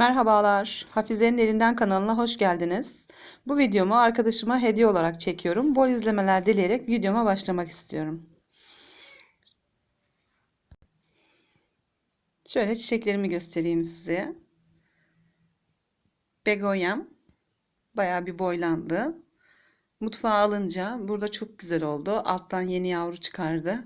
Merhabalar, Hafize'nin elinden kanalına hoş geldiniz. Bu videomu arkadaşıma hediye olarak çekiyorum. Bol izlemeler dileyerek videoma başlamak istiyorum. Şöyle çiçeklerimi göstereyim size. Begonyam bayağı bir boylandı. Mutfağa alınca burada çok güzel oldu. Alttan yeni yavru çıkardı.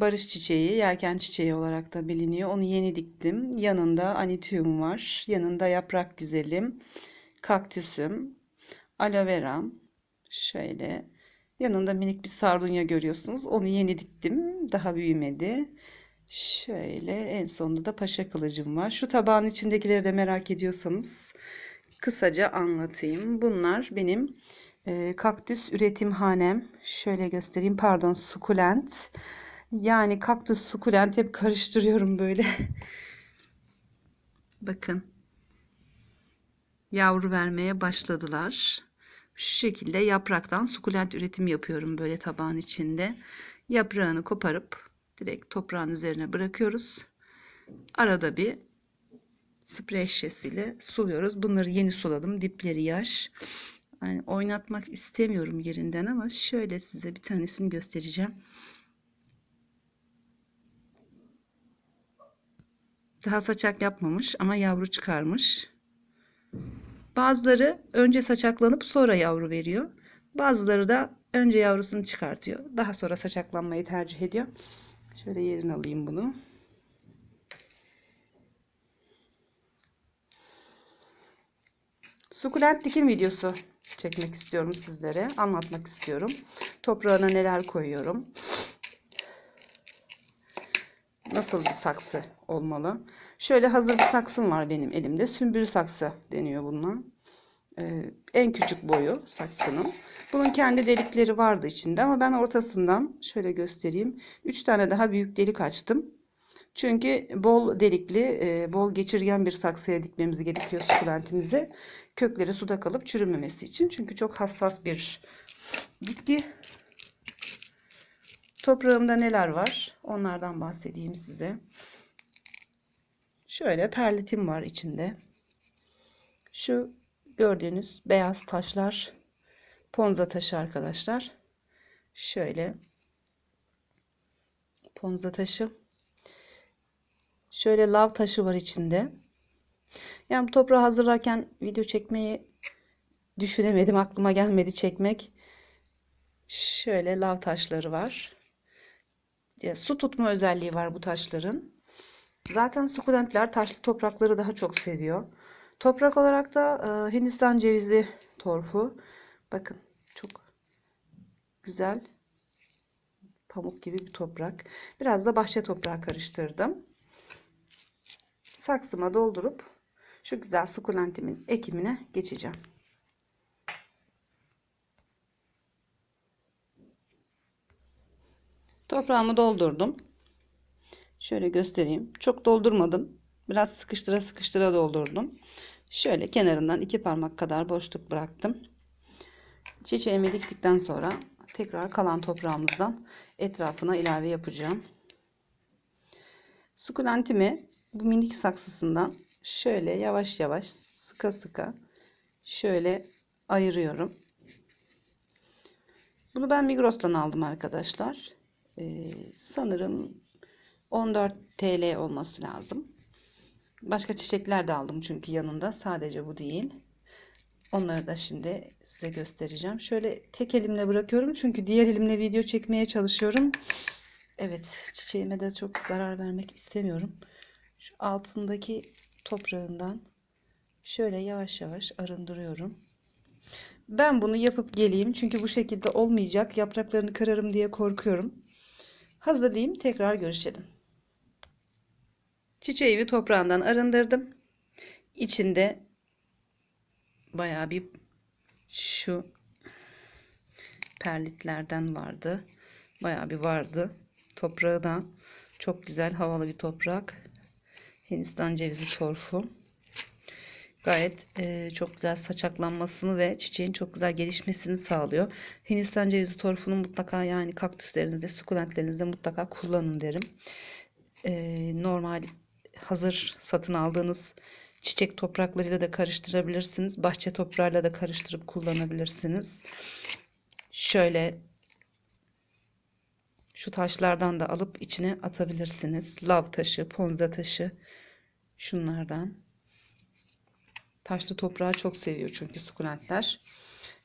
Barış çiçeği, yelken çiçeği olarak da biliniyor. Onu yeni diktim. Yanında anitium var. Yanında yaprak güzelim. Kaktüsüm. Aloe veram. Şöyle. Yanında minik bir sardunya görüyorsunuz. Onu yeni diktim. Daha büyümedi. Şöyle en sonunda da paşa kılıcım var. Şu tabağın içindekileri de merak ediyorsanız kısaca anlatayım. Bunlar benim e, kaktüs üretimhanem. Şöyle göstereyim. Pardon, sukulent. Yani kaktüs, sukulent hep karıştırıyorum böyle. Bakın. Yavru vermeye başladılar. Şu şekilde yapraktan sukulent üretim yapıyorum böyle tabağın içinde. Yaprağını koparıp direkt toprağın üzerine bırakıyoruz. Arada bir sprey şişesiyle suluyoruz. Bunları yeni suladım. Dipleri yaş. Yani oynatmak istemiyorum yerinden ama şöyle size bir tanesini göstereceğim. Daha saçak yapmamış ama yavru çıkarmış. Bazıları önce saçaklanıp sonra yavru veriyor. Bazıları da önce yavrusunu çıkartıyor. Daha sonra saçaklanmayı tercih ediyor. Şöyle yerine alayım bunu. Sukulent dikim videosu çekmek istiyorum sizlere. Anlatmak istiyorum. Toprağına neler koyuyorum. Nasıl bir saksı olmalı. Şöyle hazır bir saksım var benim elimde. Sümbül saksı deniyor bununla. Ee, en küçük boyu saksının. Bunun kendi delikleri vardı içinde ama ben ortasından şöyle göstereyim. 3 tane daha büyük delik açtım. Çünkü bol delikli, e, bol geçirgen bir saksıya dikmemiz gerekiyor sukulentimizi. Kökleri suda kalıp çürümemesi için. Çünkü çok hassas bir bitki. Toprağımda neler var? Onlardan bahsedeyim size. Şöyle perlitim var içinde. Şu gördüğünüz beyaz taşlar ponza taşı arkadaşlar. Şöyle ponza taşı. Şöyle lav taşı var içinde. Yani bu toprağı hazırlarken video çekmeyi düşünemedim. Aklıma gelmedi çekmek. Şöyle lav taşları var. Su tutma özelliği var bu taşların. Zaten sukulentler taşlı toprakları daha çok seviyor. Toprak olarak da e, Hindistan cevizi torfu. Bakın çok güzel pamuk gibi bir toprak. Biraz da bahçe toprağı karıştırdım. Saksıma doldurup şu güzel sukulentimin ekimine geçeceğim. Toprağımı doldurdum. Şöyle göstereyim. Çok doldurmadım. Biraz sıkıştıra sıkıştıra doldurdum. Şöyle kenarından iki parmak kadar boşluk bıraktım. Çiçeğimi diktikten sonra tekrar kalan toprağımızdan etrafına ilave yapacağım. Sukulentimi bu minik saksısından şöyle yavaş yavaş sıka sıka şöyle ayırıyorum. Bunu ben Migros'tan aldım arkadaşlar. Ee, sanırım 14 TL olması lazım. Başka çiçekler de aldım çünkü yanında. Sadece bu değil. Onları da şimdi size göstereceğim. Şöyle tek elimle bırakıyorum. Çünkü diğer elimle video çekmeye çalışıyorum. Evet çiçeğime de çok zarar vermek istemiyorum. Şu altındaki toprağından şöyle yavaş yavaş arındırıyorum. Ben bunu yapıp geleyim. Çünkü bu şekilde olmayacak. Yapraklarını kırarım diye korkuyorum. Hazırlayayım. Tekrar görüşelim. Çiçeğimi toprağından arındırdım. İçinde bayağı bir şu perlitlerden vardı. Bayağı bir vardı. Toprağı da çok güzel havalı bir toprak. Hindistan cevizi torfu. Gayet e, çok güzel saçaklanmasını ve çiçeğin çok güzel gelişmesini sağlıyor. Hindistan cevizi torfunu mutlaka yani kaktüslerinizde, sukulentlerinizde mutlaka kullanın derim. e, normal hazır satın aldığınız çiçek topraklarıyla da karıştırabilirsiniz. Bahçe toprağıyla da karıştırıp kullanabilirsiniz. Şöyle şu taşlardan da alıp içine atabilirsiniz. Lav taşı, ponza taşı şunlardan. Taşlı toprağı çok seviyor çünkü sukulentler.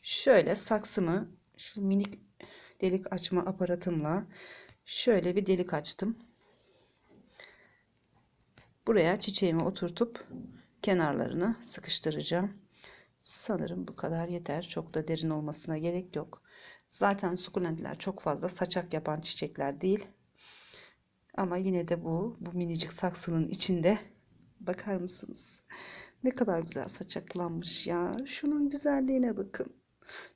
Şöyle saksımı şu minik delik açma aparatımla şöyle bir delik açtım. Buraya çiçeğimi oturtup kenarlarını sıkıştıracağım. Sanırım bu kadar yeter. Çok da derin olmasına gerek yok. Zaten sukulentler çok fazla saçak yapan çiçekler değil. Ama yine de bu, bu minicik saksının içinde bakar mısınız? Ne kadar güzel saçaklanmış ya. Şunun güzelliğine bakın.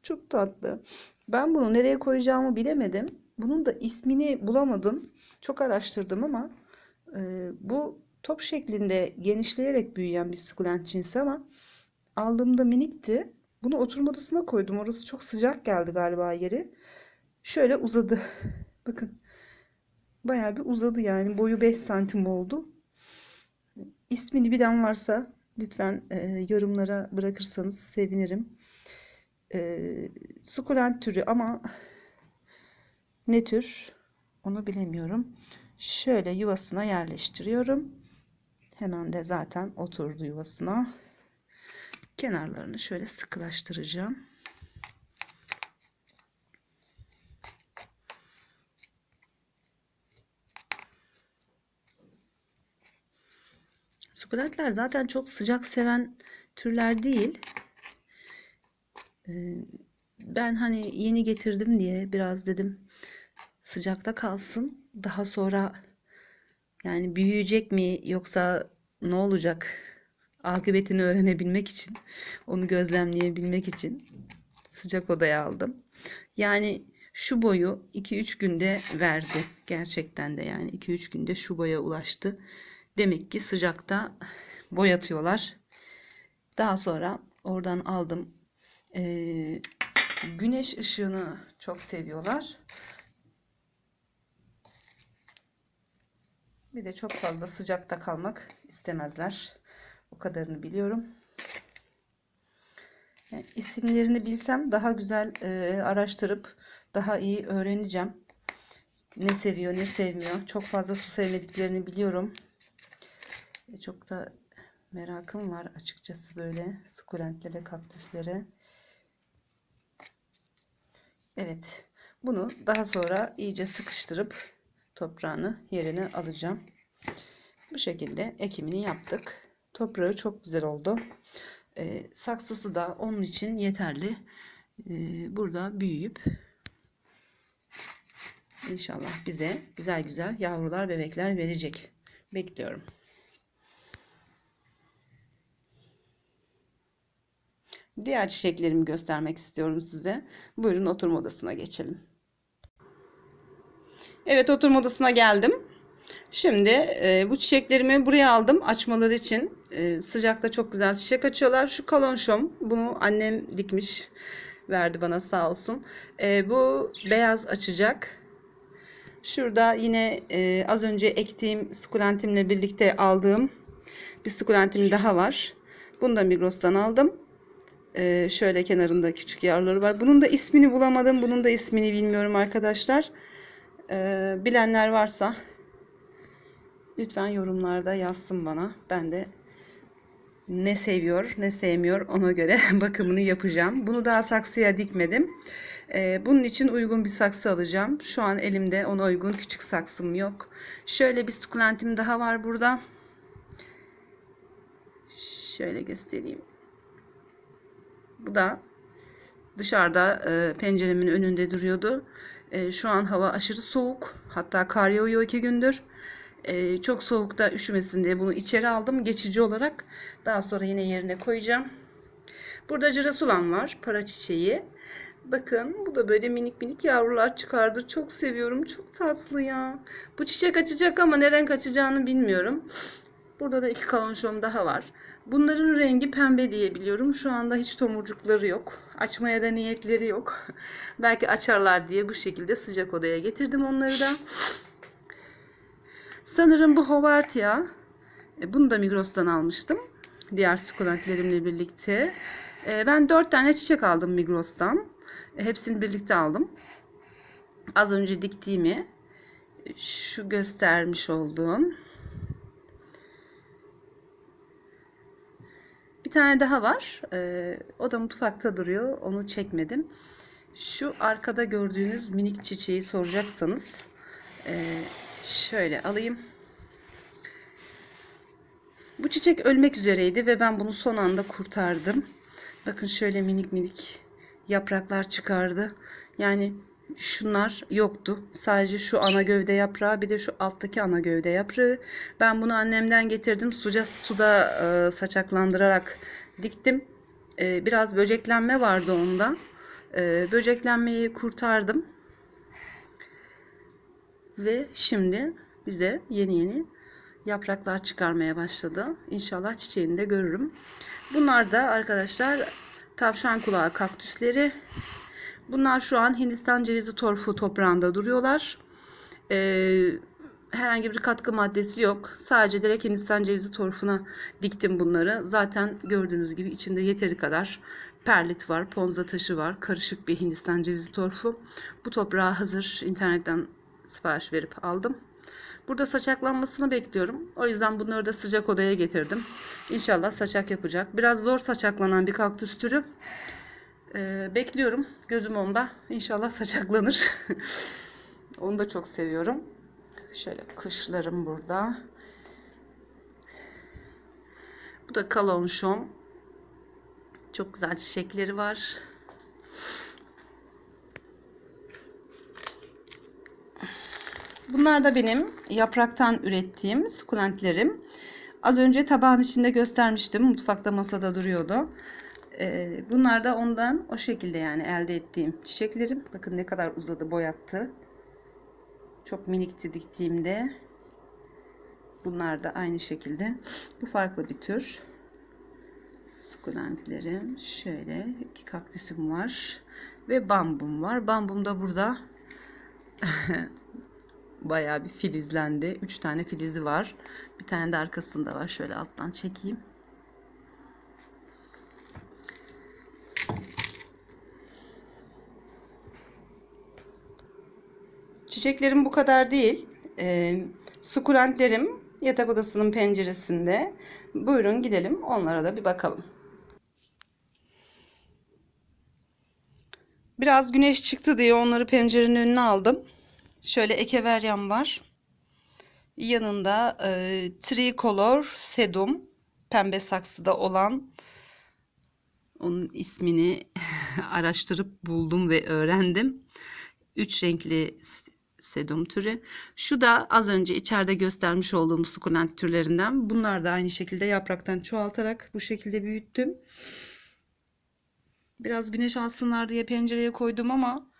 Çok tatlı. Ben bunu nereye koyacağımı bilemedim. Bunun da ismini bulamadım. Çok araştırdım ama e, bu top şeklinde genişleyerek büyüyen bir sukulent cinsi ama aldığımda minikti. Bunu oturma odasına koydum. Orası çok sıcak geldi galiba yeri. Şöyle uzadı. Bakın. Bayağı bir uzadı yani. Boyu 5 santim oldu. İsmini bilen varsa lütfen e, yorumlara bırakırsanız sevinirim. E, sukulent türü ama ne tür onu bilemiyorum. Şöyle yuvasına yerleştiriyorum. Hemen de zaten oturdu yuvasına. Kenarlarını şöyle sıkılaştıracağım. Sukulentler zaten çok sıcak seven türler değil. Ee, Ben hani yeni getirdim diye biraz dedim sıcakta kalsın. Daha sonra yani büyüyecek mi yoksa ne olacak? Akıbetini öğrenebilmek için, onu gözlemleyebilmek için sıcak odaya aldım. Yani şu boyu 2-3 günde verdi. Gerçekten de yani 2-3 günde şu boya ulaştı. Demek ki sıcakta boyatıyorlar. Daha sonra oradan aldım. Ee, güneş ışığını çok seviyorlar. Bir de çok fazla sıcakta kalmak istemezler. O kadarını biliyorum. Yani isimlerini bilsem daha güzel e, araştırıp daha iyi öğreneceğim. Ne seviyor, ne sevmiyor. Çok fazla su sevmediklerini biliyorum. E, çok da merakım var açıkçası böyle sukulentlere, kaktüslere. Evet. Bunu daha sonra iyice sıkıştırıp toprağını yerine alacağım. Bu şekilde ekimini yaptık. Toprağı çok güzel oldu. E, saksısı da onun için yeterli. E, burada büyüyüp inşallah bize güzel güzel yavrular, bebekler verecek. Bekliyorum. Diğer çiçeklerimi göstermek istiyorum size. Buyurun oturma odasına geçelim. Evet oturma odasına geldim. Şimdi e, bu çiçeklerimi buraya aldım açmaları için. E, sıcakta çok güzel çiçek açıyorlar. Şu kalonşom bunu annem dikmiş verdi bana sağ olsun. E, bu beyaz açacak. Şurada yine e, az önce ektiğim sukulentimle birlikte aldığım bir sukulentim daha var. Bunu da Migros'tan aldım. E, şöyle kenarında küçük yavruları var. Bunun da ismini bulamadım. Bunun da ismini bilmiyorum arkadaşlar. E, bilenler varsa lütfen yorumlarda yazsın bana. Ben de ne seviyor ne sevmiyor ona göre bakımını yapacağım. Bunu daha saksıya dikmedim. Ee, bunun için uygun bir saksı alacağım. Şu an elimde ona uygun küçük saksım yok. Şöyle bir sukulentim daha var burada. Şöyle göstereyim. Bu da dışarıda e, penceremin önünde duruyordu. E, şu an hava aşırı soğuk. Hatta kar yağıyor iki gündür. E, çok soğukta üşümesin diye bunu içeri aldım geçici olarak. Daha sonra yine yerine koyacağım. Burada cirasulan var. Para çiçeği. Bakın bu da böyle minik minik yavrular çıkardı. Çok seviyorum. Çok tatlı ya. Bu çiçek açacak ama ne renk açacağını bilmiyorum. Burada da iki kalonşom daha var. Bunların rengi pembe diye biliyorum. Şu anda hiç tomurcukları yok. Açmaya da niyetleri yok. Belki açarlar diye bu şekilde sıcak odaya getirdim onları da. Sanırım bu Hovartia. E, Bunu da Migros'tan almıştım. Diğer sukulentlerimle birlikte. E, Ben 4 tane çiçek aldım Migros'tan. E, Hepsini birlikte aldım. Az önce diktiğimi şu göstermiş olduğum tane daha var. E, O da mutfakta duruyor. Onu çekmedim. Şu arkada gördüğünüz minik çiçeği soracaksanız e, şöyle alayım. Bu çiçek ölmek üzereydi ve ben bunu son anda kurtardım. Bakın şöyle minik minik yapraklar çıkardı. Yani şunlar yoktu. Sadece şu ana gövde yaprağı bir de şu alttaki ana gövde yaprağı. Ben bunu annemden getirdim. Suca suda e, saçaklandırarak diktim. E, biraz böceklenme vardı onda. E, böceklenmeyi kurtardım. Ve şimdi bize yeni yeni yapraklar çıkarmaya başladı. İnşallah çiçeğini de görürüm. Bunlar da arkadaşlar tavşan kulağı kaktüsleri. Bunlar şu an Hindistan cevizi torfu toprağında duruyorlar. Ee, herhangi bir katkı maddesi yok. Sadece direkt Hindistan cevizi torfuna diktim bunları. Zaten gördüğünüz gibi içinde yeteri kadar perlit var, ponza taşı var. Karışık bir Hindistan cevizi torfu. Bu toprağı hazır internetten sipariş verip aldım. Burada saçaklanmasını bekliyorum. O yüzden bunları da sıcak odaya getirdim. İnşallah saçak yapacak. Biraz zor saçaklanan bir kaktüs türü. Ee, bekliyorum. Gözüm onda. İnşallah saçaklanır. Onu da çok seviyorum. Şöyle kışlarım burada. Bu da kalonşom. Çok güzel çiçekleri var. Bunlar da benim yapraktan ürettiğim sukulentlerim. Az önce tabağın içinde göstermiştim. Mutfakta masada duruyordu. Ee, bunlar da ondan o şekilde yani elde ettiğim çiçeklerim. Bakın ne kadar uzadı boyattı. Çok minikti diktiğimde. Bunlar da aynı şekilde. Bu farklı bir tür. Sukulentlerim. Şöyle iki kaktüsüm var. Ve bambum var. Bambum da burada bayağı bir filizlendi. 3 tane filizi var. Bir tane de arkasında var. Şöyle alttan çekeyim. Çiçeklerim bu kadar değil. Ee, sukulentlerim yatak odasının penceresinde. Buyurun gidelim onlara da bir bakalım. Biraz güneş çıktı diye onları pencerenin önüne aldım. Şöyle ekeveryam var. Yanında e, tricolor sedum pembe saksıda olan onun ismini araştırıp buldum ve öğrendim. Üç renkli sedum türü. Şu da az önce içeride göstermiş olduğum sukulent türlerinden. Bunlar da aynı şekilde yapraktan çoğaltarak bu şekilde büyüttüm. Biraz güneş alsınlar diye pencereye koydum ama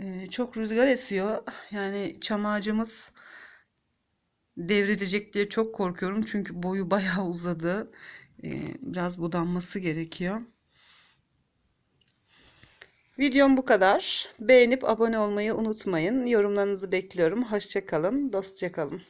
ee, çok rüzgar esiyor. Yani çam ağacımız devrilecek diye çok korkuyorum. Çünkü boyu bayağı uzadı. Ee, biraz budanması gerekiyor. Videom bu kadar. Beğenip abone olmayı unutmayın. Yorumlarınızı bekliyorum. Hoşçakalın. Dostça kalın.